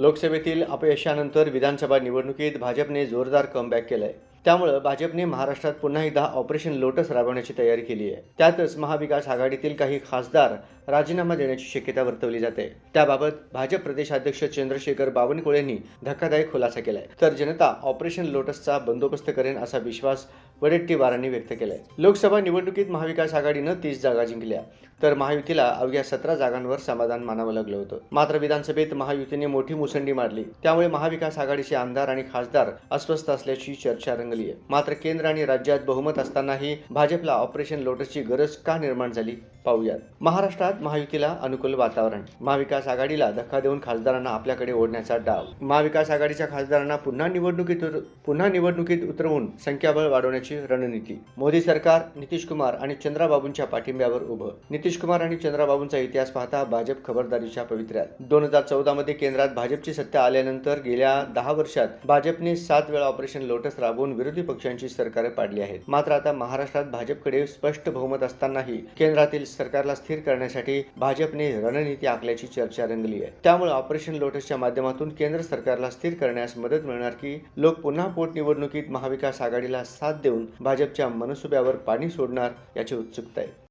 लोकसभेतील अपयशानंतर विधानसभा निवडणुकीत भाजपने जोरदार कमबॅक केलंय. त्यामुळं भाजपने महाराष्ट्रात पुन्हा एकदा ऑपरेशन लोटस राबवण्याची तयारी केली आहे. त्यातच महाविकास आघाडीतील काही खासदार राजीनामा देण्याची शक्यता वर्तवली जाते. त्याबाबत भाजप प्रदेशाध्यक्ष चंद्रशेखर बावनकुळेंनी धक्कादायक खुलासा केलाय. तर जनता ऑपरेशन लोटसचा बंदोबस्त करेन असा विश्वास वडेट्टीवारांनी व्यक्त केलाय. लोकसभा निवडणुकीत महाविकास आघाडीनं तीस जागा जिंकल्या. तर महायुतीला अवघ्या सतरा जागांवर समाधान मानावं लागलं होतं. मात्र विधानसभेत महायुतीने मोठी मुसंडी मारली. त्यामुळे महाविकास आघाडीचे आमदार आणि खासदार अस्वस्थ असल्याची चर्चा रंगली आहे. मात्र केंद्र आणि राज्यात बहुमत असतानाही भाजपला ऑपरेशन लोटसची गरज का निर्माण झाली? पाहूयात. महाराष्ट्रात महायुतीला अनुकूल वातावरण. महाविकास आघाडीला धक्का देऊन खासदारांना आपल्याकडे ओढण्याचा डाव. महाविकास आघाडीच्या खासदारांना पुन्हा निवडणुकीत उतर- पुन्हा निवडणुकीत उतरवून संख्याबळ वाढवण्याची रणनीती. मोदी सरकार नितीश कुमार आणि चंद्राबाबूंच्या पाठिंब्यावर उभं. नितीश कुमार आणि चंद्राबाबूंचा इतिहास पाहता भाजप खबरदारीच्या पवित्र्यात. दोन हजार चौदा मध्ये केंद्रात भाजपची सत्ता आल्यानंतर गेल्या दहा वर्षात भाजपने सात वेळा ऑपरेशन लोटस राबवून विरोधी पक्षांची सरकारे पाडली आहेत. मात्र आता महाराष्ट्रात भाजपकडे स्पष्ट बहुमत असतानाही केंद्रातील सरकारला स्थिर करण्यासाठी भाजपने रणनीती आखल्याची चर्चा रंगली आहे. त्यामुळे ऑपरेशन लोटसच्या माध्यमातून केंद्र सरकारला स्थिर करण्यास मदत मिळणार की लोक पुन्हा पोटनिवडणुकीत महाविकास आघाडीला साथ देऊन भाजपच्या मनसुब्यावर पाणी सोडणार याची उत्सुकता आहे.